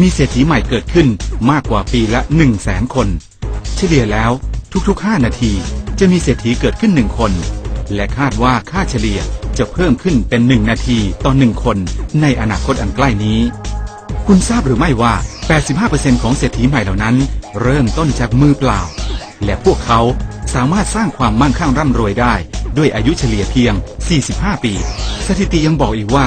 มีเศรษฐีใหม่เกิดขึ้นมากกว่าปีละ1 0 0 0 0แสนคน เฉลี่ยแล้วทุกๆ 5 นาทีจะมีเศรษฐีเกิดขึ้นหนึ่งคน และคาดว่าค่าเฉลี่ยจะเพิ่มขึ้นเป็น 1 นาทีต่อ 1 คนในอนาคตอันใกล้นี้ คุณทราบหรือไม่ว่า 85%ของเศรษฐีใหม่เหล่านั้น เริ่มต้นจากมือเปล่า และพวกเขาสามารถสร้างความมั่งคั่งร่ำรวยได้ ด้วยอายุเฉลี่ยเพียง 45 ปี สถิติยังบอกอีกว่า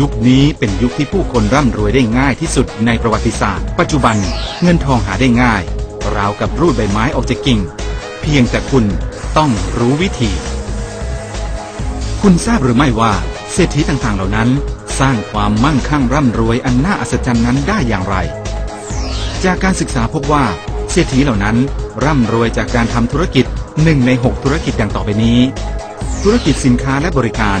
ยุคนี้เป็นยุคที่ผู้คนร่ำรวยได้ง่ายที่สุดในประวัติศาสตร์ ปัจจุบันเงินทองหาได้ง่าย ราวกับรูดใบไม้ออกจากกิ่ง เพียงแต่คุณต้องรู้วิธี คุณทราบหรือไม่ว่า เศรษฐีต่างๆเหล่านั้น สร้างความมั่งคั่งร่ำรวยอันน่าอัศจรรย์นั้นได้อย่างไร จากการศึกษาพบว่าเศรษฐีเหล่านั้น ร่ำรวยจากการทำธุรกิจหนึ่งในหกธุรกิจดังต่อไปนี้ ธุรกิจสินค้าและบริการ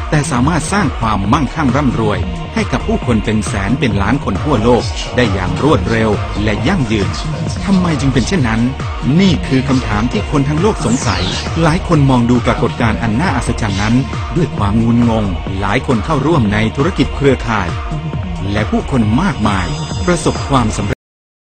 แต่สามารถสร้างความมั่งคั่งร่ำรวย ให้กับผู้คนเป็นแสนเป็นล้านคนทั่วโลก ได้อย่างรวดเร็วและยั่งยืนทำไมจึงเป็นเช่นนั้น นี่คือคำถามที่คนทั้งโลกสงสัย หลายคนมองดูปรากฏการณ์อันน่าอัศจรรย์นั้น ด้วยความงุนงง หลายคนเข้าร่วมในธุรกิจเครือข่าย และผู้คนมากมาย ประสบความสำเร็จ